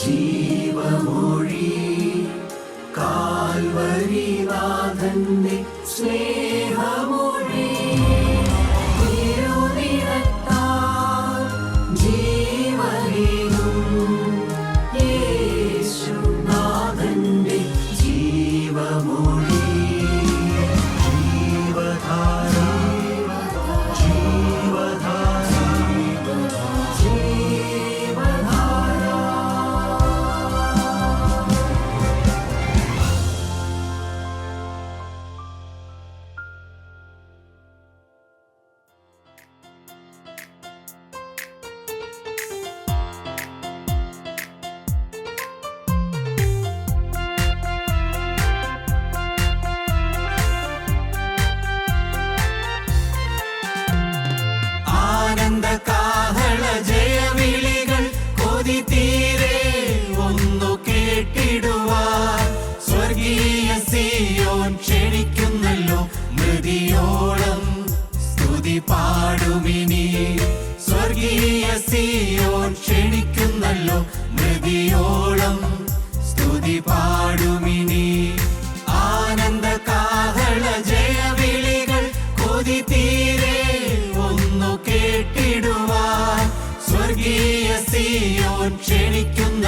ജീവമൊഴി കാൽവരിനാഥന്റെ സ്നേഹ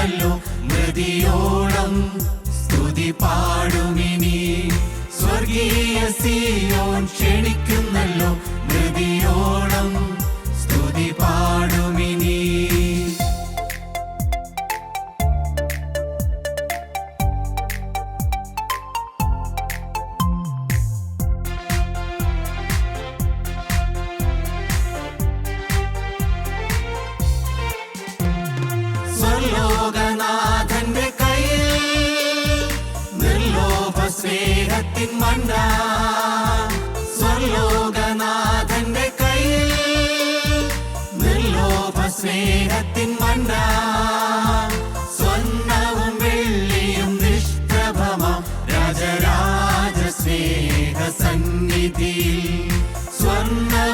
ഉണ്ടല്ലോ മൃതിയോ know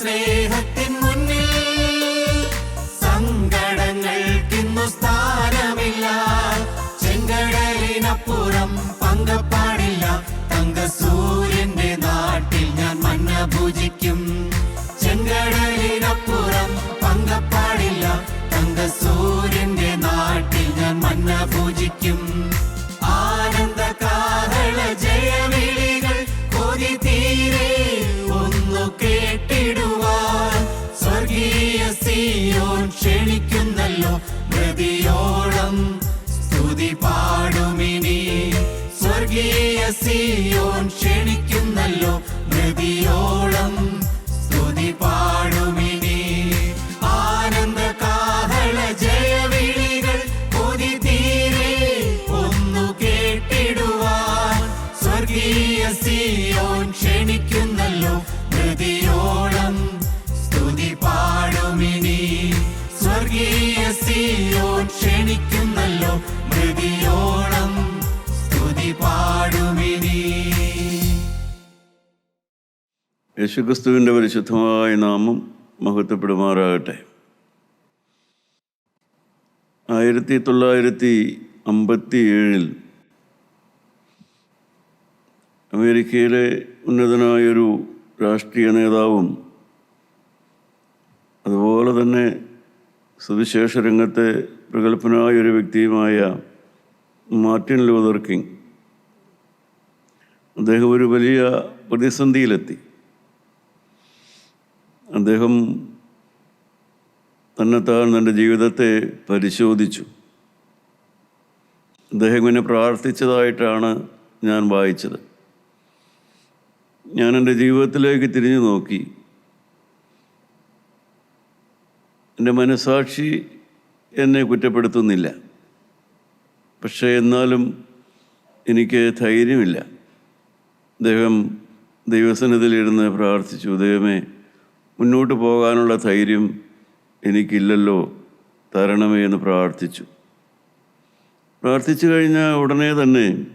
സ്നേഹത്തിൻ മുന്നിൽ സങ്കടങ്ങൾക്കിന്നു സ്ഥാനമില്ല. ചെങ്കടലിനപ്പുറം പങ്കപ്പാടില്ല. തങ്കസൂര്യന്റെ നാട്ടിൽ ഞാൻ മന്ന പൂജിക്കും. ചെങ്കടലിനപ്പുറം പങ്കപ്പാടില്ല. തങ്കസൂര്യന്റെ നാട്ടിൽ ഞാൻ മന്ന പൂജിക്കും. സ്വർഗീയ സിയോൻ ക്ഷണിക്കും. യേശുക്രിസ്തുവിന്റെ പരിശുദ്ധമായ നാമം മഹത്വപ്പെടുമാറാകട്ടെ. ആയിരത്തി തൊള്ളായിരത്തി അമ്പത്തി ഏഴിൽ അമേരിക്കയിലെ ഉന്നതനായൊരു രാഷ്ട്രീയ നേതാവും അതുപോലെ തന്നെ സുവിശേഷ രംഗത്തെ പ്രഗത്ഭനായൊരു വ്യക്തിയുമായ മാർട്ടിൻ ലൂതർ കിങ് അദ്ദേഹം ഒരു വലിയ പ്രതിസന്ധിയിലെത്തി. അദ്ദേഹം തന്നെത്താൻ തന്റെ ജീവിതത്തെ പരിശോധിച്ചു. അദ്ദേഹം ഇങ്ങനെ പ്രാർത്ഥിച്ചതായിട്ടാണ് ഞാൻ വായിച്ചത്. ഞാൻ എന്റെ ജീവിതത്തിലേക്ക് തിരിഞ്ഞു നോക്കി. എന്റെ മനസാക്ഷി എന്നെ കുറ്റപ്പെടുത്തുന്നില്ല. പക്ഷേ എന്നാലും എനിക്ക് ധൈര്യമില്ല. അദ്ദേഹം ദൈവസന്നിധിയിലിരുന്ന് പ്രാർത്ഥിച്ചു ദൈവമേ മുന്നോട്ട് പോകാനുള്ള ധൈര്യം എനിക്കില്ലല്ലോ. തരണമേ എന്ന് പ്രാർത്ഥിച്ചു. പ്രാർത്ഥിച്ചു കഴിഞ്ഞ ഉടനെ തന്നെ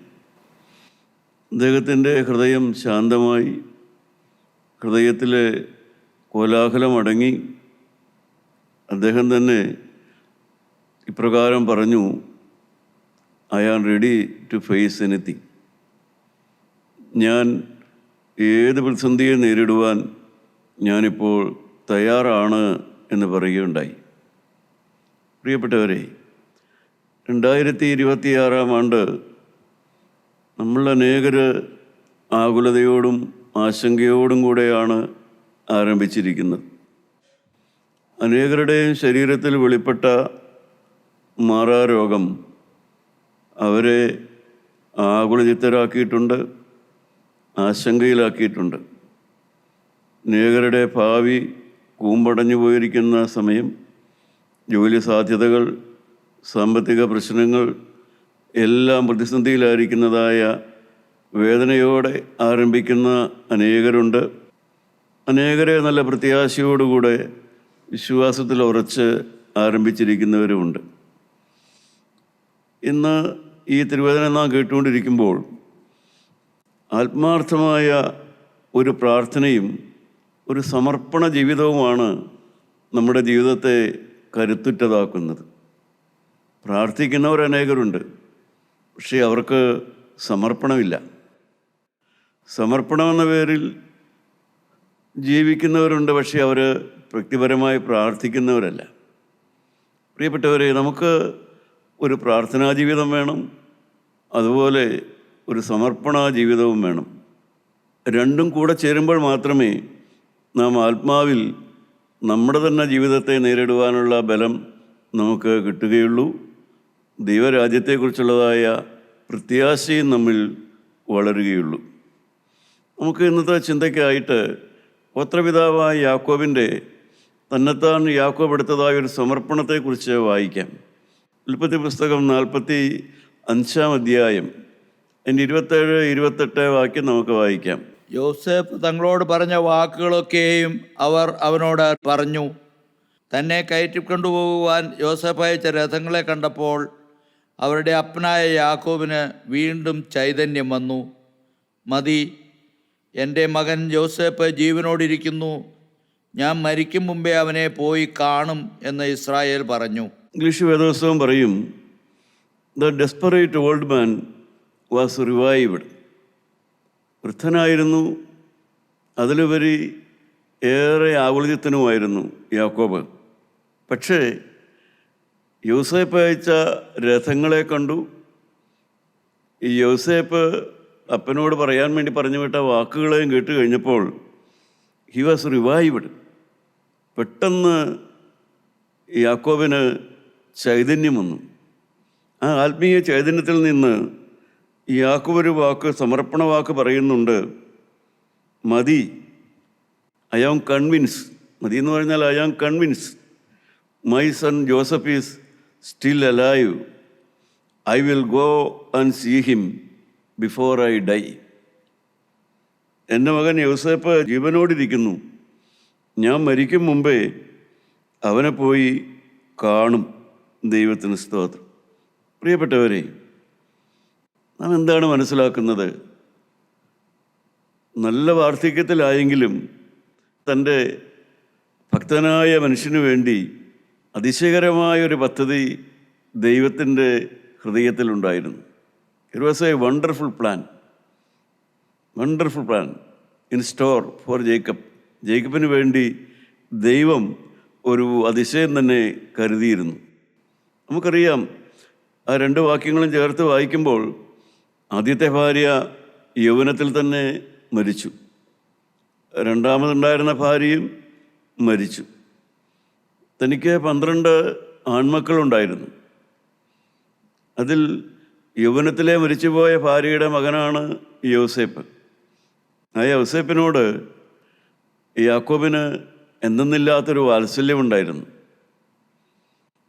അദ്ദേഹത്തിന്റെ ഹൃദയം ശാന്തമായി ഹൃദയത്തിലെ കോലാഹലം അടങ്ങി. അദ്ദേഹം തന്നെ ഇപ്രകാരം പറഞ്ഞു I am ready to face anything ഞാൻ ഏത് പ്രതിസന്ധിയെ നേരിടുവാൻ ഞാനിപ്പോൾ തയ്യാറാണ് എന്ന് പറയുകയുണ്ടായി. പ്രിയപ്പെട്ടവരെ രണ്ടായിരത്തി ഇരുപത്തിയാറാം ആണ്ട് നമ്മൾ അനേകർ ആകുലതയോടും ആശങ്കയോടും കൂടെയാണ് ആരംഭിച്ചിരിക്കുന്നത്. അനേകരുടെയും ശരീരത്തിൽ വെളിപ്പെട്ട മാറാരോഗം അവരെ ആകുലചിത്തരാക്കിയിട്ടുണ്ട് ആശങ്കയിലാക്കിയിട്ടുണ്ട്. അനേകരുടെ ഭാവി കൂമ്പടഞ്ഞു പോയിരിക്കുന്ന സമയം ജോലി സാധ്യതകൾ സാമ്പത്തിക പ്രശ്നങ്ങൾ എല്ലാം പ്രതിസന്ധിയിലായിരിക്കുന്നതായ വേദനയോടെ ആരംഭിക്കുന്ന അനേകരുണ്ട്. അനേകരെ നല്ല പ്രത്യാശയോടുകൂടെ വിശ്വാസത്തിൽ ഉറച്ച് ആരംഭിച്ചിരിക്കുന്നവരുമുണ്ട്. ഇന്ന് ഈ തിരുവേദന നാം കേട്ടുകൊണ്ടിരിക്കുമ്പോൾ ആത്മാർത്ഥമായ ഒരു പ്രാർത്ഥനയും ഒരു സമർപ്പണ ജീവിതവുമാണ് നമ്മുടെ ജീവിതത്തെ കരുത്തുറ്റതാക്കുന്നത്. പ്രാർത്ഥിക്കുന്നവർ അനേകരുണ്ട് പക്ഷേ അവർക്ക് സമർപ്പണമില്ല. സമർപ്പണമെന്ന പേരിൽ ജീവിക്കുന്നവരുണ്ട് പക്ഷേ അവർ വ്യക്തിപരമായി പ്രാർത്ഥിക്കുന്നവരല്ല. പ്രിയപ്പെട്ടവരെ നമുക്ക് ഒരു പ്രാർത്ഥനാ ജീവിതം വേണം അതുപോലെ ഒരു സമർപ്പണ ജീവിതവും വേണം. രണ്ടും കൂടെ ചേരുമ്പോൾ മാത്രമേ നാം ആത്മാവിൽ നമ്മുടെ തന്നെ ജീവിതത്തെ നേരിടുവാനുള്ള ബലം നമുക്ക് കിട്ടുകയുള്ളൂ. ദൈവരാജ്യത്തെക്കുറിച്ചുള്ളതായ പ്രത്യാശയും നമ്മിൽ വളരുകയുള്ളൂ. നമുക്ക് ഇന്നത്തെ ചിന്തയ്ക്കായിട്ട് പത്രപിതാവായ യാക്കോബിന്റെ തന്നെത്താൻ യാക്കോബ് എടുത്തതായ ഒരു സമർപ്പണത്തെക്കുറിച്ച് വായിക്കാം. ഉൽപ്പത്തി പുസ്തകം നാൽപ്പത്തി അഞ്ചാം അധ്യായം എന്റെ ഇരുപത്തേഴ് ഇരുപത്തെട്ട് വാക്യം നമുക്ക് വായിക്കാം. യോസേഫ് തങ്ങളോട് പറഞ്ഞ വാക്കുകളൊക്കെയും അവർ അവനോട് പറഞ്ഞു. തന്നെ കയറ്റിക്കൊണ്ടുപോകുവാൻ യോസേഫ് അയച്ച രഥങ്ങളെ കണ്ടപ്പോൾ അവരുടെ അപ്പനായ യാക്കോബിന് വീണ്ടും ചൈതന്യം വന്നു. മതി എന്റെ മകൻ യോസേഫ് ജീവനോടിരിക്കുന്നു. ഞാൻ മരിക്കും മുമ്പേ അവനെ പോയി കാണും എന്ന് ഇസ്രായേൽ പറഞ്ഞു. ഇംഗ്ലീഷ് വേദോത്സവം പറയും the desperate old man was revived വൃദ്ധനായിരുന്നു. അതിലുപരി ഏറെ ആകുലചിത്തനുമായിരുന്നു യാക്കോബ്. പക്ഷേ യൂസേപ്പ് അയച്ച രഥങ്ങളെ കണ്ടു. ഈ യൂസേപ്പ് അപ്പനോട് പറയാൻ വേണ്ടി പറഞ്ഞു വിട്ട വാക്കുകളെയും കേട്ട് കഴിഞ്ഞപ്പോൾ ഹി വാസ് റിവൈവ്ഡ് പെട്ടെന്ന് യാക്കോബിന് ചൈതന്യം വന്നു. ആ ആത്മീയ ചൈതന്യത്തിൽ നിന്ന് യാക്കോബ് വാക്ക് സമർപ്പണ വാക്ക് പറയുന്നുണ്ട്. മതി. ഐ ആം കൺവിൻസ് മതി എന്ന് പറഞ്ഞാൽ I am convince my son Joseph is still alive I will go and see him before I die എന്റെ മകൻ യോസഫ് ജീവനോടിരിക്കുന്നു. ഞാൻ മരിക്കും മുമ്പേ അവനെ പോയി കാണും. ദൈവത്തിന് സ്തോത്രം. പ്രിയപ്പെട്ടവരെ നാം എന്താണ് മനസ്സിലാക്കുന്നത്? നല്ല വാർദ്ധക്യത്തിലായെങ്കിലും തന്റെ ഭക്തനായ മനുഷ്യന് വേണ്ടി അതിശയകരമായ ഒരു പദ്ധതി ദൈവത്തിന്റെ ഹൃദയത്തിലുണ്ടായിരുന്നു. It was a wonderful plan wonderful plan in store for Jacob ജേക്കബിന് വേണ്ടി ദൈവം ഒരു അതിശയം തന്നെ കരുതിയിരുന്നു. നമുക്കറിയാം ആ രണ്ട് വാക്യങ്ങളും ചേർത്ത് വായിക്കുമ്പോൾ ആദ്യത്തെ ഭാര്യ യൗവനത്തിൽ തന്നെ മരിച്ചു. രണ്ടാമതുണ്ടായിരുന്ന ഭാര്യയും മരിച്ചു. തനിക്ക് പന്ത്രണ്ട് ആൺമക്കളുണ്ടായിരുന്നു. അതിൽ യൗവനത്തിലെ മരിച്ചുപോയ ഭാര്യയുടെ മകനാണ് യോസേപ്പ്. ആ യോസേപ്പിനോട് യാക്കോബിന് എന്തെന്നില്ലാത്തൊരു വാത്സല്യമുണ്ടായിരുന്നു.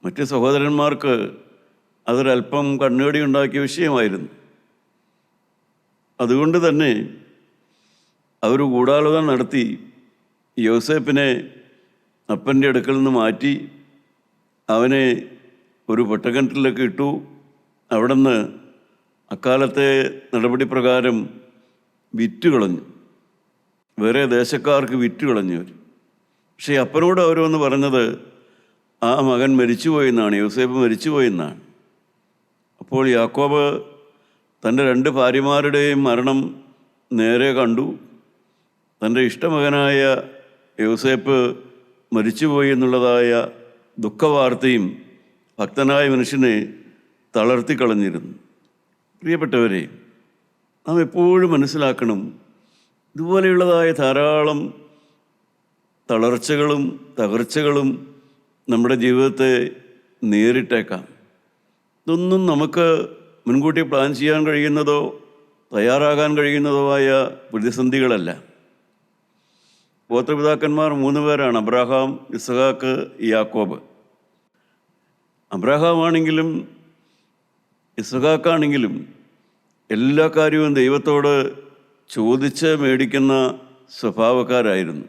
മറ്റ് സഹോദരന്മാർക്ക് അതൊരല്പം കണ്ണുകടി ഉണ്ടാക്കിയ വിഷയമായിരുന്നു. അതുകൊണ്ട് തന്നെ അവർ ഗൂഢാലോചന നടത്തി യോസേപ്പിനെ അപ്പന്റെ അടുക്കൽ നിന്ന് മാറ്റി അവനെ ഒരു പൊട്ടക്കിണറ്റിലേക്ക് ഇട്ടു. അവിടെ നിന്ന് അക്കാലത്തെ നടപടി പ്രകാരം വിറ്റ് കളഞ്ഞു. വേറെ ദേശക്കാർക്ക് വിറ്റ് കളഞ്ഞു അവർ പക്ഷേ അപ്പനോട് അവർ വന്ന് പറഞ്ഞത് ആ മകൻ മരിച്ചുപോയെന്നാണ് യോസേപ്പ് മരിച്ചുപോയെന്നാണ് അപ്പോൾ യാക്കോബ് തന്റെ രണ്ട് ഭാര്യമാരുടെയും മരണം നേരെ കണ്ടു. തന്റെ ഇഷ്ടമകനായ യോസേപ്പ് മരിച്ചുപോയി എന്നുള്ളതായ ദുഃഖവാർത്തയും ഭക്തനായ മനുഷ്യനെ തളർത്തിക്കളഞ്ഞിരുന്നു പ്രിയപ്പെട്ടവരെ നാം എപ്പോഴും മനസ്സിലാക്കണം ഇതുപോലെയുള്ളതായ ധാരാളം തളർച്ചകളും തകർച്ചകളും നമ്മുടെ ജീവിതത്തെ നേരിട്ടേക്കാം. ഇതൊന്നും നമുക്ക് മുൻകൂട്ടി പ്ലാൻ ചെയ്യാൻ കഴിയുന്നതോ തയ്യാറാകാൻ കഴിയുന്നതോ ആയ പ്രതിസന്ധികളല്ല. ഗോത്രപിതാക്കന്മാർ മൂന്ന് പേരാണ്. അബ്രാഹാം ഇസഹാക്ക് യാക്കോബ്. അബ്രാഹാം ആണെങ്കിലും ഇസഹാക്കാണെങ്കിലും എല്ലാ കാര്യവും ദൈവത്തോട് ചോദിച്ച് മേടിക്കുന്ന സ്വഭാവക്കാരായിരുന്നു.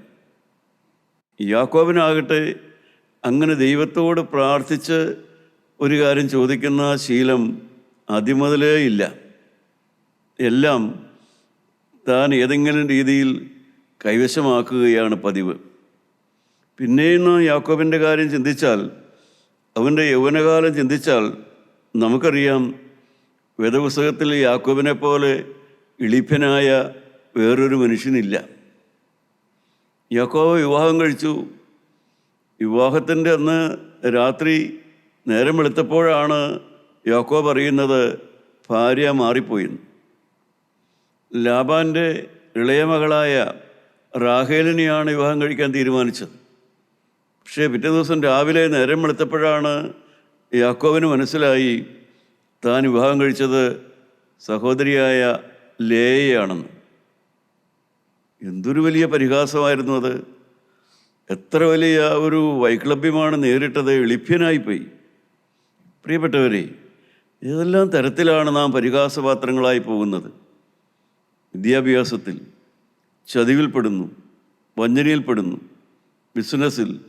യാക്കോബിനാകട്ടെ അങ്ങനെ ദൈവത്തോട് പ്രാർത്ഥിച്ച് ഒരു കാര്യം ചോദിക്കുന്ന ശീലം ആദ്യം മുതലേ ഇല്ല. എല്ലാം താൻ ഏതെങ്കിലും രീതിയിൽ കൈവശമാക്കുകയാണ് പതിവ്. പിന്നെയും യാക്കോബിന്റെ കാര്യം ചിന്തിച്ചാൽ അവന്റെ യൗവനകാലം ചിന്തിച്ചാൽ നമുക്കറിയാം വേദപുസ്തകത്തിൽ യാക്കോബിനെ പോലെ ഇളിപ്പനായ വേറൊരു മനുഷ്യനില്ല. യാക്കോബ് വിവാഹം കഴിച്ചു. വിവാഹത്തിന്റെ അന്ന് രാത്രി നേരം വെളുത്തപ്പോഴാണ് യാക്കോബ് അറിയുന്നത് ഭാര്യ മാറിപ്പോയിന്ന്. ലാബാന്റെ ഇളയ മകളായ റാഹേലിനെയാണ് വിവാഹം കഴിക്കാൻ തീരുമാനിച്ചത്. പക്ഷേ പിറ്റേ ദിവസം രാവിലെ നേരം വെളുത്തപ്പോഴാണ് യാക്കോവിന് മനസ്സിലായി താൻ വിവാഹം കഴിച്ചത് സഹോദരിയായ ലേയയാണെന്ന്. എന്തൊരു വലിയ പരിഹാസമായിരുന്നു അത്. എത്ര വലിയ ഒരു വൈക്ലഭ്യമാണ് നേരിട്ടത് എളിപ്പ്യനായിപ്പോയി പ്രിയപ്പെട്ടവരെ ഏതെല്ലാം തരത്തിലാണ് നാം പരിഹാസപാത്രങ്ങളായി പോകുന്നത്? വിദ്യാഭ്യാസത്തിൽ ചതിവിൽപ്പെടുന്നു വഞ്ചനയിൽപ്പെടുന്നു ബിസിനസ്സിൽ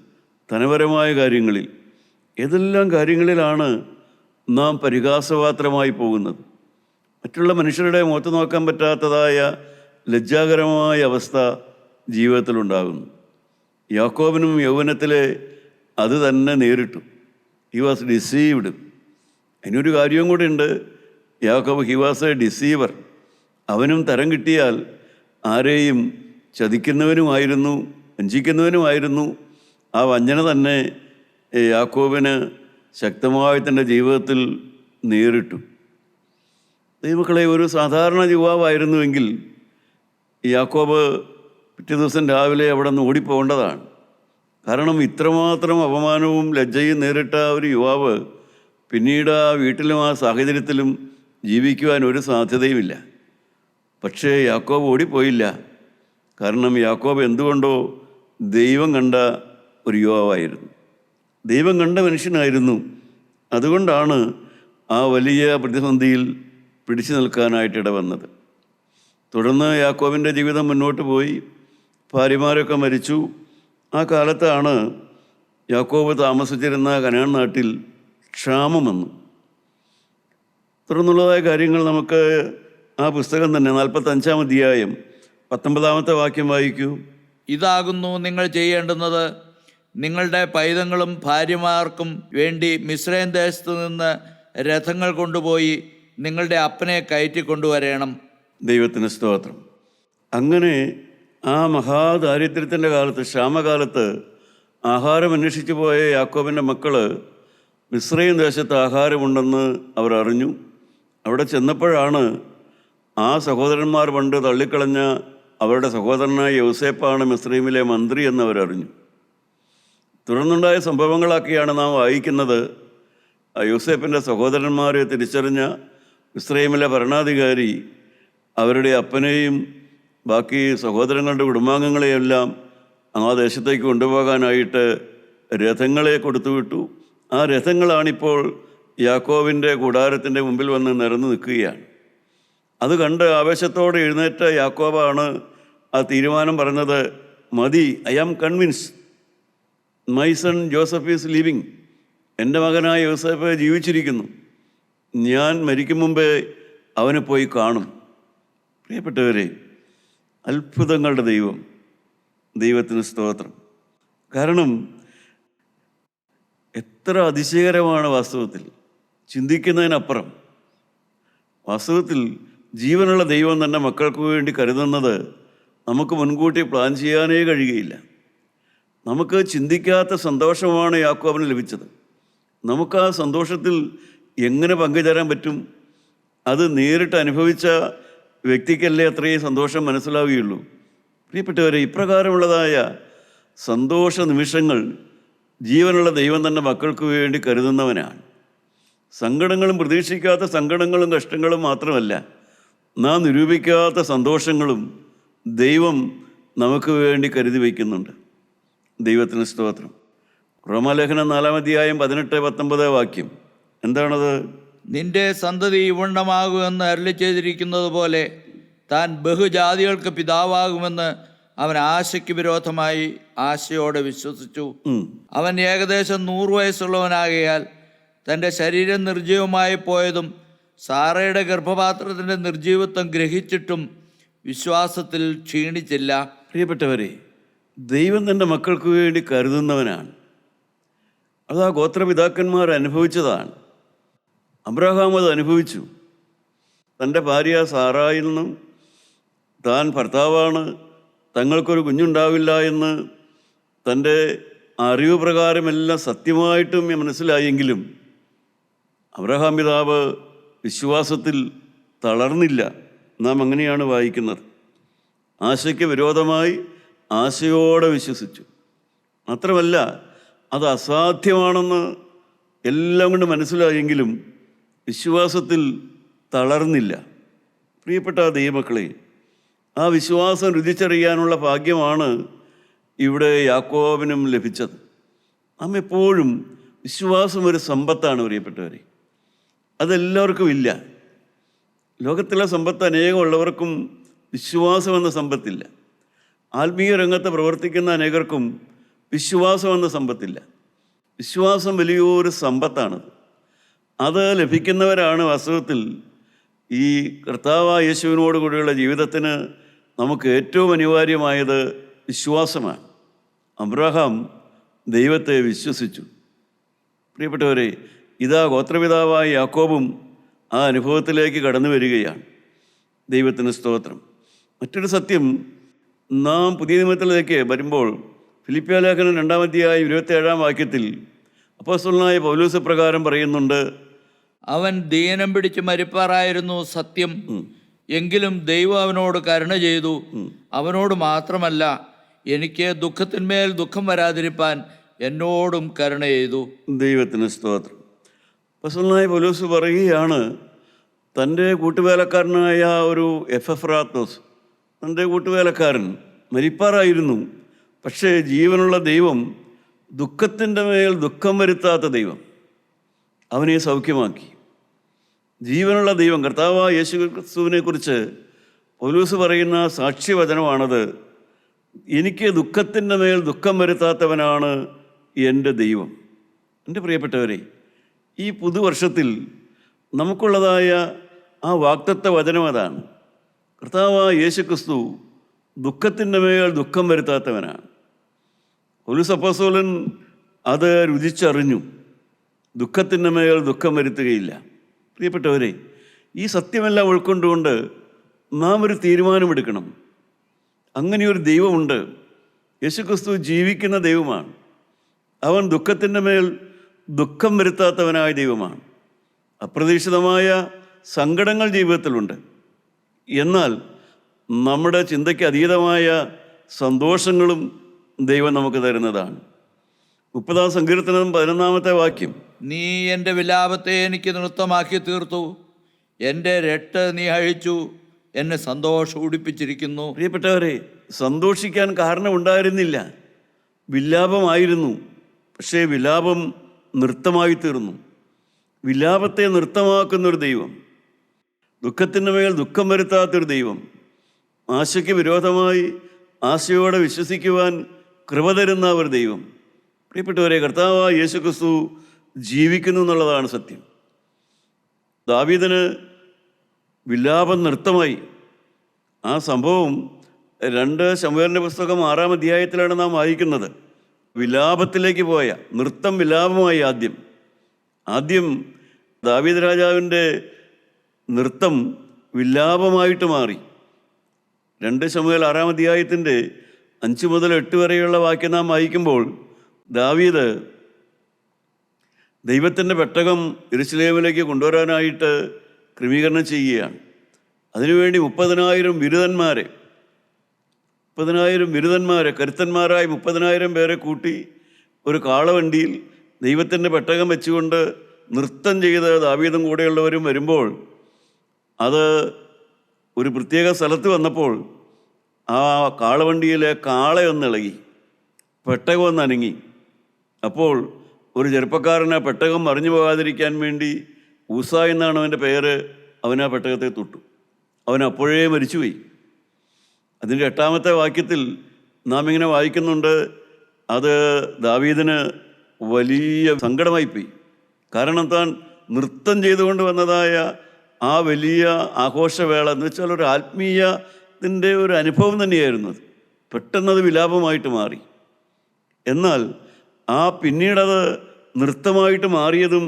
ധനപരമായ കാര്യങ്ങളിൽ ഏതെല്ലാം കാര്യങ്ങളിലാണ് നാം പരിഹാസപാത്രമായി പോകുന്നത്? മറ്റുള്ള മനുഷ്യരുടെ മുഖത്ത് നോക്കാൻ പറ്റാത്തതായ ലജ്ജാകരമായ അവസ്ഥ ജീവിതത്തിലുണ്ടാകുന്നു യാക്കോബിനും യൗവനത്തിലെ അത് തന്നെ നേരിട്ടു. ഹി വാസ് ഡിസീവ്ഡ് അതിനൊരു കാര്യവും കൂടെ ഉണ്ട്. യാക്കോബ് ഹി വാസ് എ ഡിസീവർ അവനും തരം കിട്ടിയാൽ ആരെയും ചതിക്കുന്നവനുമായിരുന്നു വഞ്ചിക്കുന്നവനുമായിരുന്നു. ആ വഞ്ചന തന്നെ യാക്കോബിന് ശക്തമായി തന്റെ ജീവിതത്തിൽ നേരിട്ടു. ദൈവക്കളെ ഒരു സാധാരണ യുവാവായിരുന്നുവെങ്കിൽ യാക്കോബ് പിറ്റേ ദിവസം രാവിലെ അവിടെ നിന്ന് ഓടിപ്പോകേണ്ടതാണ്. കാരണം ഇത്രമാത്രം അപമാനവും ലജ്ജയും നേരിട്ട ഒരു യുവാവ് പിന്നീട് ആ വീട്ടിലും ആ സാഹചര്യത്തിലും ജീവിക്കുവാൻ ഒരു സാധ്യതയുമില്ല. പക്ഷേ യാക്കോബ് ഓടിപ്പോയില്ല. കാരണം യാക്കോബ് എന്തുകൊണ്ടോ ദൈവം കണ്ട ഒരു യുവാവായിരുന്നു. ദൈവം കണ്ട മനുഷ്യനായിരുന്നു. അതുകൊണ്ടാണ് ആ വലിയ പ്രതിസന്ധിയിൽ പിടിച്ചു നിൽക്കാനായിട്ട് ഇടവന്നത്. തുടർന്ന് യാക്കോബിന്റെ ജീവിതം മുന്നോട്ട് പോയി. ഭാര്യമാരൊക്കെ മരിച്ചു. ആ കാലത്താണ് യാക്കോബ് താമസിച്ചിരുന്ന കനാൻ നാട്ടിൽ ക്ഷാമം വന്നു. തുടർന്നുള്ളതായ കാര്യങ്ങൾ നമുക്ക് ആ പുസ്തകം തന്നെ നാൽപ്പത്തഞ്ചാം അധ്യായം പത്തൊമ്പതാമത്തെ വാക്യം വായിക്കൂ. ഇതാകുന്നു നിങ്ങൾ ചെയ്യേണ്ടുന്നത്. നിങ്ങളുടെ പൈതങ്ങളും ഭാര്യമാർക്കും വേണ്ടി മിശ്രയം ദേശത്ത് നിന്ന് രഥങ്ങൾ കൊണ്ടുപോയി നിങ്ങളുടെ അപ്പനെ കയറ്റി കൊണ്ടുവരേണം ദൈവത്തിന് സ്തോത്രം. അങ്ങനെ ആ മഹാദാരിദ്ര്യത്തിന്റെ കാലത്ത് ക്ഷാമകാലത്ത് ആഹാരം അന്വേഷിച്ചു പോയ യാക്കോബിന്റെ മക്കൾ മിശ്രയും ദേശത്ത് ആഹാരമുണ്ടെന്ന് അവരറിഞ്ഞു അവിടെ ചെന്നപ്പോഴാണ് ആ സഹോദരന്മാർ പണ്ട് തള്ളിക്കളഞ്ഞ അവരുടെ സഹോദരനായ യൗസേപ്പാണ് മിശ്രീമിലെ മന്ത്രി എന്നവരറിഞ്ഞു തുടർന്നുണ്ടായ സംഭവങ്ങളൊക്കെയാണ് നാം വായിക്കുന്നത്. യൂസേപ്പിന്റെ സഹോദരന്മാരെ തിരിച്ചറിഞ്ഞ ഇസ്രൈമിലെ ഭരണാധികാരി അവരുടെ അപ്പനെയും ബാക്കി സഹോദരങ്ങളുടെ കുടുംബാംഗങ്ങളെയെല്ലാം ആ ദേശത്തേക്ക് കൊണ്ടുപോകാനായിട്ട് രഥങ്ങളെ കൊടുത്തുവിട്ടു. ആ രഥങ്ങളാണിപ്പോൾ യാക്കോവിന്റെ കൂടാരത്തിന്റെ മുമ്പിൽ വന്ന് നിരന്ന് നിൽക്കുകയാണ്. അത് കണ്ട് ആവേശത്തോടെ എഴുന്നേറ്റ യാക്കോബാണ് ആ തീരുമാനം പറഞ്ഞത് മതി I am convince my son Joseph is living എന്റെ മകനായ യോസഫ് ജീവിച്ചിരിക്കുന്നു. ഞാൻ മരിക്കും മുമ്പേ അവനെ പോയി കാണും. പ്രിയപ്പെട്ടവരെ അത്ഭുതങ്ങളുടെ ദൈവം. ദൈവത്തിന് സ്തോത്രം. കാരണം എത്ര അതിശയകരമാണ് വാസ്തവത്തിൽ. ചിന്തിക്കുന്നതിനപ്പുറം. വാസ്തവത്തിൽ ജീവനുള്ള ദൈവം തന്നെ മക്കൾക്ക് വേണ്ടി കരുതുന്നത് നമുക്ക് മുൻകൂട്ടി പ്ലാൻ ചെയ്യാനേ കഴിയുകയില്ല. നമുക്ക് ചിന്തിക്കാത്ത സന്തോഷമാണ് യാക്കോബിന് ലഭിച്ചത്. നമുക്ക് ആ സന്തോഷത്തിൽ എങ്ങനെ പങ്കുചേരാൻ പറ്റും? അത് നേരിട്ട് അനുഭവിച്ച വ്യക്തിക്കല്ലേ അത്രയും സന്തോഷം മനസ്സിലാവുകയുള്ളൂ. പ്രിയപ്പെട്ടവരെ ഇപ്രകാരമുള്ളതായ സന്തോഷ നിമിഷങ്ങൾ ജീവനുള്ള ദൈവം തന്നെ മക്കൾക്ക് വേണ്ടി കരുതുന്നവനാണ്. സങ്കടങ്ങളും പ്രതീക്ഷിക്കാത്ത സങ്കടങ്ങളും കഷ്ടങ്ങളും മാത്രമല്ല നാം നിരൂപിക്കാത്ത സന്തോഷങ്ങളും ദൈവം നമുക്ക് വേണ്ടി കരുതി വയ്ക്കുന്നുണ്ട്. ദൈവത്തിന് സ്തോത്രം. റോമാലേഖനം നാലാമധ്യായം പതിനെട്ട് പത്തൊമ്പത് വാക്യം. എന്താണത്? നിന്റെ സന്തതി ഇവണ്ണമാകുമെന്ന് അരളി ചെയ്തിരിക്കുന്നത് പോലെ താൻ ബഹുജാതികൾക്ക് പിതാവാകുമെന്ന് അവൻ ആശയ്ക്ക് വിരോധമായി ആശയോടെ വിശ്വസിച്ചു. അവൻ ഏകദേശം നൂറ് വയസ്സുള്ളവനാകയാൽ തന്റെ ശരീരം നിർജീവമായി പോയതും സാറയുടെ ഗർഭപാത്രത്തിന്റെ നിർജീവത്വം ഗ്രഹിച്ചിട്ടും വിശ്വാസത്തിൽ ക്ഷീണിച്ചില്ല. പ്രിയപ്പെട്ടവരെ ദൈവം തന്റെ മക്കൾക്ക് വേണ്ടി കരുതുന്നവനാണ്. അത് ആ ഗോത്രപിതാക്കന്മാർ അനുഭവിച്ചതാണ്. അബ്രഹാം അത് അനുഭവിച്ചു. തന്റെ ഭാര്യ സാറായിൽ നിന്നും താൻ ഭർത്താവാണ്. തങ്ങൾക്കൊരു കുഞ്ഞുണ്ടാവില്ല എന്ന് തന്റെ അറിവ് പ്രകാരമെല്ലാം സത്യമായിട്ടും മനസ്സിലായെങ്കിലും അബ്രഹാം പിതാവ് വിശ്വാസത്തിൽ തളർന്നില്ല. നാം അങ്ങനെയാണ് വായിക്കുന്നത്. ആശയ്ക്ക് വിരോധമായി ആശയോടെ വിശ്വസിച്ചു. മാത്രമല്ല അത് അസാധ്യമാണെന്ന് എല്ലാം കൊണ്ട് മനസ്സിലായെങ്കിലും വിശ്വാസത്തിൽ തളർന്നില്ല. പ്രിയപ്പെട്ട ദൈവമക്കളെ ആ വിശ്വാസം രുചിച്ചറിയാനുള്ള ഭാഗ്യമാണ് ഇവിടെ യാക്കോബിനും ലഭിച്ചത്. നാം എപ്പോഴും വിശ്വാസം ഒരു സമ്പത്താണ് പ്രിയപ്പെട്ടവരെ. അതെല്ലാവർക്കും ഇല്ല. ലോകത്തിലെ സമ്പത്ത് അനേകമുള്ളവർക്കും വിശ്വാസം എന്ന സമ്പത്തില്ല. ആത്മീയ രംഗത്ത് പ്രവർത്തിക്കുന്ന അനേകർക്കും വിശ്വാസം എന്ന സമ്പത്തില്ല. വിശ്വാസം വലിയൊരു സമ്പത്താണ് അത് ലഭിക്കുന്നവരാണ് വാസ്തവത്തിൽ ഈ കർത്താവ് യേശുവിനോട് കൂടിയുള്ള ജീവിതത്തിന് നമുക്ക് ഏറ്റവും അനിവാര്യമായത് വിശ്വാസമാണ്. അബ്രഹാം ദൈവത്തെ വിശ്വസിച്ചു. പ്രിയപ്പെട്ടവരെ ഇതാ ഗോത്രപിതാവായ യാക്കോബും ആ അനുഭവത്തിലേക്ക് കടന്നു വരികയാണ്. ദൈവത്തിന് സ്തോത്രം. മറ്റൊരു സത്യം നാം പുതിയ നിയമത്തിലേക്ക് വരുമ്പോൾ ഫിലിപ്പിയ ലേഖനം രണ്ടാമധ്യായ ഇരുപത്തേഴാം വാക്യത്തിൽ അപ്പോസ്തലനായ പൗലൂസ് പ്രകാരം പറയുന്നുണ്ട് അവൻ ദീനം പിടിച്ച് മരിപ്പാറായിരുന്നു സത്യം. എങ്കിലും ദൈവം അവനോട് കരുണ ചെയ്തു. അവനോട് മാത്രമല്ല എനിക്ക് ദുഃഖത്തിന്മേൽ ദുഃഖം വരാതിരിപ്പാൻ എന്നോടും കരുണ ചെയ്തു. ദൈവത്തിന് സ്തോത്രം. പ്രസന്നായി പൊലൂസ് പറയുകയാണ് തന്റെ കൂട്ടുവേലക്കാരനായ ഒരു എഫ് എഫ് റാത്തോസ് തന്റെ കൂട്ടുവേലക്കാരൻ മരിപ്പാറായിരുന്നു. പക്ഷേ ജീവനുള്ള ദൈവം ദുഃഖത്തിന്റെ മേൽ ദുഃഖം വരുത്താത്ത ദൈവം. അവനെ സൗഖ്യമാക്കി. ജീവനുള്ള ദൈവം കർത്താവ് യേശു ക്രിസ്തുവിനെ കുറിച്ച് പൗലൂസ് പറയുന്ന സാക്ഷ്യവചനമാണത്. എനിക്ക് ദുഃഖത്തിന്റെ മേൽ ദുഃഖം വരുത്താത്തവനാണ് എന്റെ ദൈവം. എന്റെ പ്രിയപ്പെട്ടവരെ ഈ പുതുവർഷത്തിൽ നമുക്കുള്ളതായ ആ വാക്തത്വ വചനം അതാണ്. കർത്താവ് യേശു ക്രിസ്തു ദുഃഖത്തിന്റെ മേൽ ദുഃഖം വരുത്താത്തവനാണ്. ഒരു സപ്പോസോലൻ അത് രുചിച്ചറിഞ്ഞു. ദുഃഖത്തിന്റെ മേൽ ദുഃഖം വരുത്തുകയില്ല. പ്രിയപ്പെട്ടവരെ ഈ സത്യമെല്ലാം ഉൾക്കൊണ്ടുകൊണ്ട് നാം ഒരു തീരുമാനമെടുക്കണം. അങ്ങനെയൊരു ദൈവമുണ്ട്. യേശുക്രിസ്തു ജീവിക്കുന്ന ദൈവമാണ്. അവൻ ദുഃഖത്തിന്റെ മേൽ ദുഃഖം വരുത്താത്തവനായ ദൈവമാണ്. അപ്രതീക്ഷിതമായ സങ്കടങ്ങൾ ജീവിതത്തിലുണ്ട്. എന്നാൽ നമ്മുടെ ചിന്തയ്ക്ക് അതീതമായ സന്തോഷങ്ങളും ദൈവം നമുക്ക് തരുന്നതാണ്. മുപ്പതാം സങ്കീർത്തനം പതിനൊന്നാമത്തെ വാക്യം. നീ എന്റെ വിലാപത്തെ എനിക്ക് നൃത്തമാക്കി തീർത്തു. എന്റെ രട്ട് നീ അഴിച്ചു. എന്നെ സന്തോഷം ഉടിപ്പിച്ചിരിക്കുന്നു. പ്രിയപ്പെട്ടവരെ സന്തോഷിക്കാൻ കാരണമുണ്ടായിരുന്നില്ല. വിലാപമായിരുന്നു. പക്ഷേ വിലാപം നൃത്തമായി തീർന്നു. വിലാപത്തെ നൃത്തമാക്കുന്നൊരു ദൈവം. ദുഃഖത്തിന്റെ മേൽ ദുഃഖം വരുത്താത്തൊരു ദൈവം. ആശയ്ക്ക് വിരോധമായി ആശയോടെ വിശ്വസിക്കുവാൻ കൃപ തരുന്ന ഒരു ദൈവം. പ്രിയപ്പെട്ടവരെ കർത്താവായ യേശു ക്രിസ്തു ജീവിക്കുന്നു എന്നുള്ളതാണ് സത്യം. ദാവീദിന് വിലാപം നൃത്തമായി ആ സംഭവം രണ്ട് ശമുവേലിന്റെ പുസ്തകം ആറാം അധ്യായത്തിലാണ് നാം വായിക്കുന്നത്. വിലാപത്തിലേക്ക് പോയ നൃത്തം വിലാപമായി ആദ്യം. ആദ്യം ദാവീദ് രാജാവിന്റെ നൃത്തം വിലാപമായിട്ട് മാറി. രണ്ട് ശമുവേൽ ആറാം അധ്യായത്തിന്റെ അഞ്ച് മുതൽ എട്ട് വരെയുള്ള വാക്യം നാം വായിക്കുമ്പോൾ ദാവീദ് ദൈവത്തിന്റെ പെട്ടകം ഇരുസ്ലേമിലേക്ക് കൊണ്ടുവരാനായിട്ട് ക്രമീകരണം ചെയ്യുകയാണ്. അതിനുവേണ്ടി മുപ്പതിനായിരം ബിരുദന്മാരെ മുപ്പതിനായിരം ബിരുദന്മാരെ കരുത്തന്മാരായ മുപ്പതിനായിരം പേരെ കൂട്ടി ഒരു കാളവണ്ടിയിൽ ദൈവത്തിന്റെ പെട്ടകം വെച്ചുകൊണ്ട് നൃത്തം ചെയ്ത് ദാവീതം കൂടെയുള്ളവരും വരുമ്പോൾ അത് ഒരു പ്രത്യേക സ്ഥലത്ത് വന്നപ്പോൾ ആ കാളവണ്ടിയിലെ കാളയൊന്നിളകി പെട്ടകം ഒന്ന് അനങ്ങി അപ്പോൾ ഒരു ചെറുപ്പക്കാരനെ പെട്ടകം മറിഞ്ഞു പോകാതിരിക്കാൻ വേണ്ടി ഊസ എന്നാണ് അവന്റെ പേര്. അവനാ പെട്ടകത്തെ തൊട്ടു. അവൻ അപ്പോഴേ മരിച്ചുപോയി. അതിന്റെ എട്ടാമത്തെ വാക്യത്തിൽ നാം ഇങ്ങനെ വായിക്കുന്നുണ്ട് അത് ദാവീദിന് വലിയ സങ്കടമായിപ്പോയി കാരണം താൻ നൃത്തം ചെയ്തുകൊണ്ട് വന്നതായ ആ വലിയ ആഘോഷവേള എന്ന് വെച്ചാൽ ഒരു ആത്മീയത്തിന്റെ ഒരു അനുഭവം തന്നെയായിരുന്നു അത്. പെട്ടെന്നത് വിലാപമായിട്ട് മാറി. എന്നാൽ ആ പിന്നീടത് നൃത്തമായിട്ട് മാറിയതും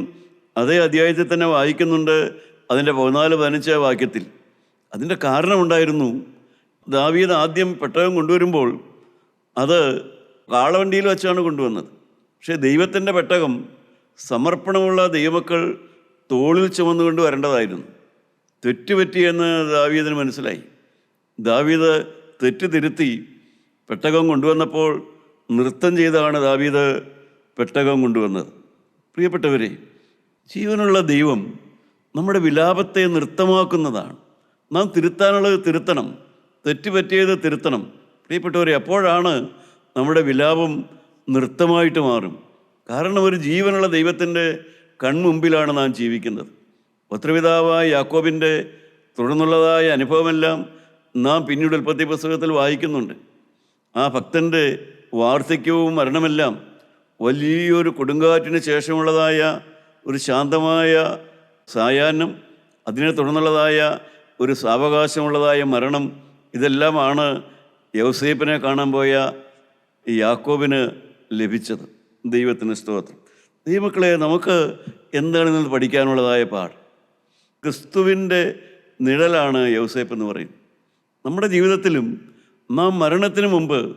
അതേ അധ്യായത്തിൽ തന്നെ വായിക്കുന്നുണ്ട് അതിന്റെ പതിനാല് പതിനഞ്ച് വാക്യത്തിൽ. അതിന്റെ കാരണമുണ്ടായിരുന്നു ദാവീദ് ആദ്യം പെട്ടകം കൊണ്ടുവരുമ്പോൾ അത് കാളവണ്ടിയിൽ വെച്ചാണ് കൊണ്ടുവന്നത്. പക്ഷേ ദൈവത്തിന്റെ പെട്ടകം സമർപ്പണമുള്ള ദൈവമക്കൾ തോളിൽ ചുമന്നുകൊണ്ട് വരേണ്ടതായിരുന്നു. തെറ്റുപറ്റിയെന്ന് ദാവീദിന് മനസ്സിലായി. ദാവീദ് തെറ്റ് തിരുത്തി പെട്ടകം കൊണ്ടുവന്നപ്പോൾ നൃത്തം ചെയ്താണ് ദാവീദ് പെട്ടകം കൊണ്ടുവന്നത്. പ്രിയപ്പെട്ടവരെ ജീവനുള്ള ദൈവം നമ്മുടെ വിലാപത്തെ നൃത്തമാക്കുന്നതാണ്. നാം തിരുത്താനുള്ളത് തിരുത്തണം തെറ്റുപറ്റിയത് തിരുത്തണം. പ്രിയപ്പെട്ടവരെ അപ്പോഴാണ് നമ്മുടെ വിലാപം നൃത്തമായിട്ട് മാറും. കാരണം ഒരു ജീവനുള്ള ദൈവത്തിന്റെ കൺമുമ്പിലാണ് നാം ജീവിക്കുന്നത്. പത്രപിതാവായ യാക്കോബിന്റെ തുടർന്നുള്ളതായ അനുഭവമെല്ലാം നാം പിന്നീട് ഉൽപ്പത്തി പുസ്തകത്തിൽ വായിക്കുന്നുണ്ട്. ആ ഭക്തന്റെ വാർദ്ധക്യവും മരണമെല്ലാം വലിയൊരു കൊടുങ്കാറ്റിന് ശേഷമുള്ളതായ ഒരു ശാന്തമായ സായാഹ്നം അതിനെ തുടർന്നുള്ളതായ ഒരു സാവകാശമുള്ളതായ മരണം ഇതെല്ലാമാണ് യൗസേപ്പിനെ കാണാൻ പോയ യാക്കോബിന് ലഭിച്ചത്. ദൈവത്തിന് സ്തോത്രം. ദൈവമക്കളെ നമുക്ക് എന്താണ് ഇന്ന് പഠിക്കാനുള്ളതായ പാഠം? ക്രിസ്തുവിന്റെ നിഴലാണ് യൗസേപ്പ് എന്ന് പറയുന്നത് നമ്മുടെ ജീവിതത്തിലും നാം മരണത്തിന് മുമ്പ്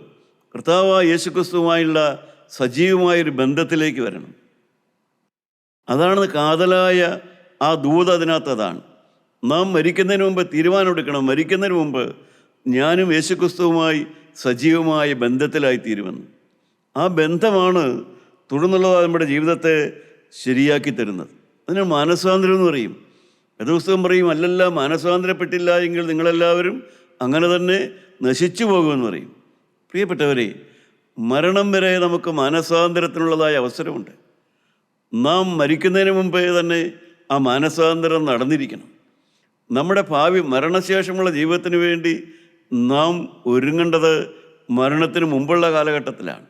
കർത്താവായ യേശുക്രിസ്തുവുമായുള്ള സജീവമായൊരു ബന്ധത്തിലേക്ക് വരണം. അതാണ് കാതലായ ആ ദൂത അതിനകത്ത് അതാണ്. നാം മരിക്കുന്നതിന് മുമ്പ് തീരുമാനമെടുക്കണം. മരിക്കുന്നതിന് മുമ്പ് ഞാനും യേശുക്രിസ്തുവുമായി സജീവമായ ബന്ധത്തിലായി തീരുമെന്ന്. ആ ബന്ധമാണ് തുടർന്നുള്ളത് നമ്മുടെ ജീവിതത്തെ ശരിയാക്കി തരുന്നത്. അതിന് മാനസാന്തരം എന്ന് പറയും. വേദപുസ്തകം പറയും അല്ലല്ല മാനസാന്തരപ്പെട്ടില്ല എങ്കിൽ നിങ്ങളെല്ലാവരും അങ്ങനെ തന്നെ നശിച്ചു പോകുമെന്ന് പറയും. പ്രിയപ്പെട്ടവരെ മരണം വരെ നമുക്ക് മാനസാന്തരത്തിനുള്ളതായ അവസരമുണ്ട്. നാം മരിക്കുന്നതിന് മുമ്പേ തന്നെ ആ മാനസാന്തരം നടന്നിരിക്കണം. നമ്മുടെ ഭാവി മരണശേഷമുള്ള ജീവിതത്തിന് വേണ്ടി നാം ഒരുങ്ങേണ്ടത് മരണത്തിന് മുമ്പുള്ള കാലഘട്ടത്തിലാണ്.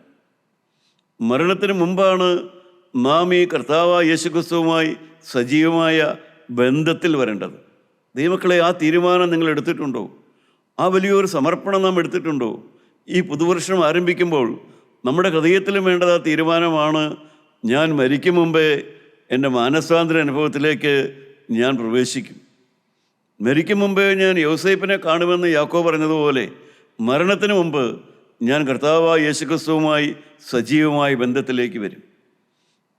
മരണത്തിന് മുമ്പാണ് നാം ഈ കർത്താവ് യേശുക്രിസ്തുവുമായി സജീവമായ ബന്ധത്തിൽ വരേണ്ടത്. ദൈവക്കളെ ആ തീരുമാനം നിങ്ങൾ എടുത്തിട്ടുണ്ടോ? ആ വലിയൊരു സമർപ്പണം നാം എടുത്തിട്ടുണ്ടോ? ഈ പുതുവർഷം ആരംഭിക്കുമ്പോൾ നമ്മുടെ ഹൃദയത്തിലും വേണ്ടത് ആ തീരുമാനമാണ് ഞാൻ മരിക്കും മുമ്പേ എന്റെ മാനസാന്തര അനുഭവത്തിലേക്ക് ഞാൻ പ്രവേശിക്കും. മരിക്കും മുമ്പേ ഞാൻ യോസേപ്പിനെ കാണുമെന്ന് യാക്കോ പറഞ്ഞതുപോലെ മരണത്തിന് മുമ്പ് ഞാൻ കർത്താവായ യേശുക്രിസ്തുവുമായി സജീവമായ ബന്ധത്തിലേക്ക് വരും.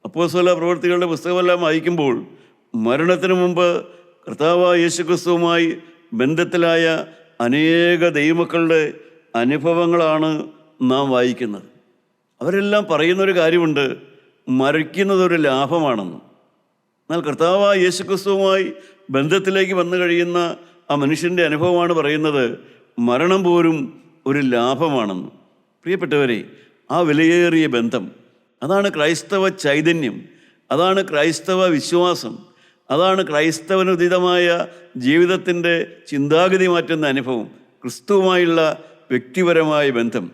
അപ്പോസ്തല പ്രവൃത്തികളുടെ പുസ്തകമെല്ലാം വായിക്കുമ്പോൾ മരണത്തിന് മുമ്പ് കർത്താവായ യേശുക്രിസ്തുവുമായി ബന്ധത്തിലായ അനേക ദൈവമക്കളുടെ അനുഭവങ്ങളാണ് നാം വായിക്കുന്നത്. അവരെല്ലാം പറയുന്നൊരു കാര്യമുണ്ട് മരിക്കുന്നതൊരു ലാഭമാണെന്ന്. എന്നാൽ കർത്താവായ യേശുക്രിസ്തുവുമായി ബന്ധത്തിലേക്ക് വന്നു കഴിയുന്ന ആ മനുഷ്യന്റെ അനുഭവമാണ് പറയുന്നത് മരണം പോലും ഒരു ലാഭമാണെന്ന്. പ്രിയപ്പെട്ടവരെ ആ വിലയേറിയ ബന്ധം അതാണ് ക്രൈസ്തവ ചൈതന്യം അതാണ് ക്രൈസ്തവ വിശ്വാസം അതാണ് ക്രൈസ്തവനുദിതമായ ജീവിതത്തിന്റെ ചിന്താഗതി മാറ്റുന്ന അനുഭവം ക്രിസ്തുവുമായുള്ള വ്യക്തിപരമായ ബന്ധം.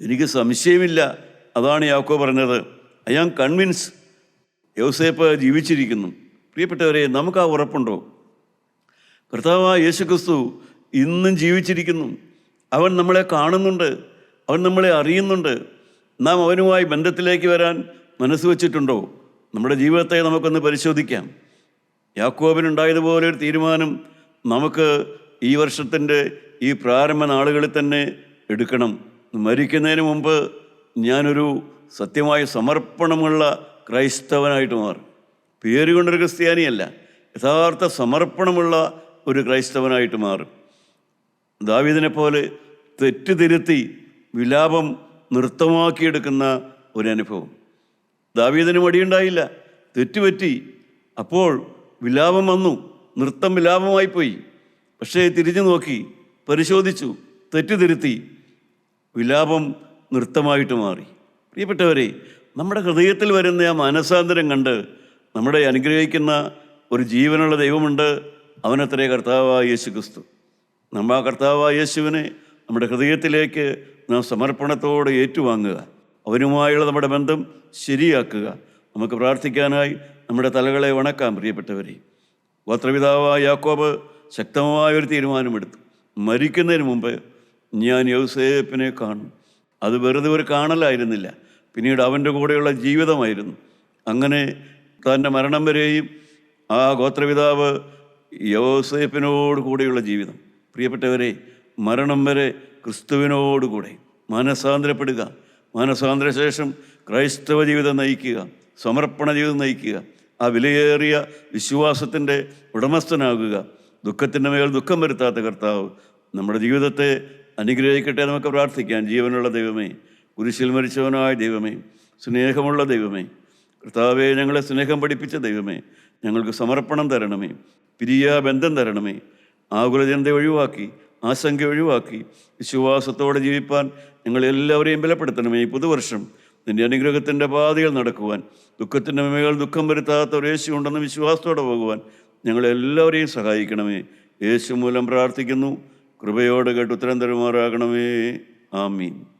എനിക്ക് സംശയമില്ല. അതാണ് യാക്കോ പറഞ്ഞത്. I am convince. യോസേപ്പ് ജീവിച്ചിരിക്കുന്നു. പ്രിയപ്പെട്ടവരെ നമുക്ക് ആ ഉറപ്പുണ്ടോ? കർത്താവായ യേശുക്രിസ്തു ഇന്നും ജീവിച്ചിരിക്കുന്നു. അവൻ നമ്മളെ കാണുന്നുണ്ട്. അവൻ നമ്മളെ അറിയുന്നുണ്ട്. നാം അവനുമായി ബന്ധത്തിലേക്ക് വരാൻ മനസ്സ് വച്ചിട്ടുണ്ടോ? നമ്മുടെ ജീവിതത്തെ നമുക്കൊന്ന് പരിശോധിക്കാം. യാക്കോബിനുണ്ടായതുപോലെ ഒരു തീരുമാനം നമുക്ക് ഈ വർഷത്തിന്റെ ഈ പ്രാരംഭ നാളുകളിൽ തന്നെ എടുക്കണം. മരിക്കുന്നതിന് മുമ്പ് ഞാനൊരു സത്യമായ സമർപ്പണമുള്ള ക്രൈസ്തവനായിട്ട് മാറും. പേര് കൊണ്ടൊരു ക്രിസ്ത്യാനിയല്ല യഥാർത്ഥ സമർപ്പണമുള്ള ഒരു ക്രൈസ്തവനായിട്ട് മാറും. ദാവീദിനെ പോലെ തെറ്റ് തിരുത്തി വിലാപം നൃത്തമാക്കിയെടുക്കുന്ന ഒരു അനുഭവം ദാവീദിന് മടിയുണ്ടായില്ല തെറ്റുപറ്റി. അപ്പോൾ വിലാപം വന്നു നൃത്തം വിലാപമായിപ്പോയി. പക്ഷേ തിരിഞ്ഞു നോക്കി പരിശോധിച്ചു തെറ്റിതിരുത്തി വിലാപം നൃത്തമായിട്ട് മാറി. പ്രിയപ്പെട്ടവരെ നമ്മുടെ ഹൃദയത്തിൽ വരുന്ന ആ മാനസാന്തരം കണ്ട് നമ്മുടെ അനുഗ്രഹിക്കുന്ന ഒരു ജീവനുള്ള ദൈവമുണ്ട് അവനത്രേ കർത്താവായ യേശു ക്രിസ്തു നമ്മൾ ആ കർത്താവായ യേശുവിനെ നമ്മുടെ ഹൃദയത്തിലേക്ക് നാം സമർപ്പണത്തോടെ ഏറ്റുവാങ്ങുക അവനുമായുള്ള നമ്മുടെ ബന്ധം ശരിയാക്കുക. നമുക്ക് പ്രാർത്ഥിക്കാനായി നമ്മുടെ തലകളെ വണക്കാം പ്രിയപ്പെട്ടവരെ. ഗോത്രപിതാവായ യാക്കോബ് ശക്തമായ ഒരു തീരുമാനമെടുത്തു. മരിക്കുന്നതിന് മുമ്പ് ഞാൻ യൗസേപ്പിനെ കാണും. അത് വെറുതെ ഒരു കാണലായിരുന്നില്ല. പിന്നീട് അവന്റെ കൂടെയുള്ള ജീവിതമായിരുന്നു. അങ്ങനെ തന്റെ മരണം വരെയും ആ ഗോത്രപിതാവ് യോസേപ്പിനോട് കൂടെയുള്ള ജീവിതം. പ്രിയപ്പെട്ടവരെ മരണം വരെ ക്രിസ്തുവിനോടുകൂടെ മാനസാന്തരപ്പെടുക. മാനസാന്തര ശേഷം ക്രൈസ്തവ ജീവിതം നയിക്കുക. സമർപ്പണ ജീവിതം നയിക്കുക. ആ വിലയേറിയ വിശ്വാസത്തിന്റെ ഉടമസ്ഥനാകുക. ദുഃഖത്തിന്റെ മേൽ ദുഃഖം വരുത്താത്ത കർത്താവ് നമ്മുടെ ജീവിതത്തെ അനുഗ്രഹിക്കട്ടെ നമുക്ക് പ്രാർത്ഥിക്കാം ജീവനുള്ള ദൈവമേ കുരിശിൽ മരിച്ചവനായ ദൈവമേ സ്നേഹമുള്ള ദൈവമേ കർത്താവെ ഞങ്ങളെ സ്നേഹം പഠിപ്പിച്ച ദൈവമേ ഞങ്ങൾക്ക് സമർപ്പണം തരണമേ പിരിയ ബന്ധം തരണമേ ആകുലജനത ഒഴിവാക്കി ആശങ്ക ഒഴിവാക്കി വിശ്വാസത്തോടെ ജീവിപ്പാൻ ഞങ്ങളെല്ലാവരെയും ബലപ്പെടുത്തണമേ. ഈ പുതുവർഷം നിന്റെ അനുഗ്രഹത്തിന്റെ പാതയിൽ നടക്കുവാൻ ദുഃഖത്തിന്റെ മേൽ ദുഃഖം വരുത്താത്ത ഒരു വിശ്വാസത്തോടെ പോകുവാൻ ഞങ്ങളെല്ലാവരെയും സഹായിക്കണമേ. യേശു മൂലം പ്രാർത്ഥിക്കുന്നു. കൃപയോടെ കേട്ട് ഉത്തരം തരുമാറാകണമേ. ആമീൻ.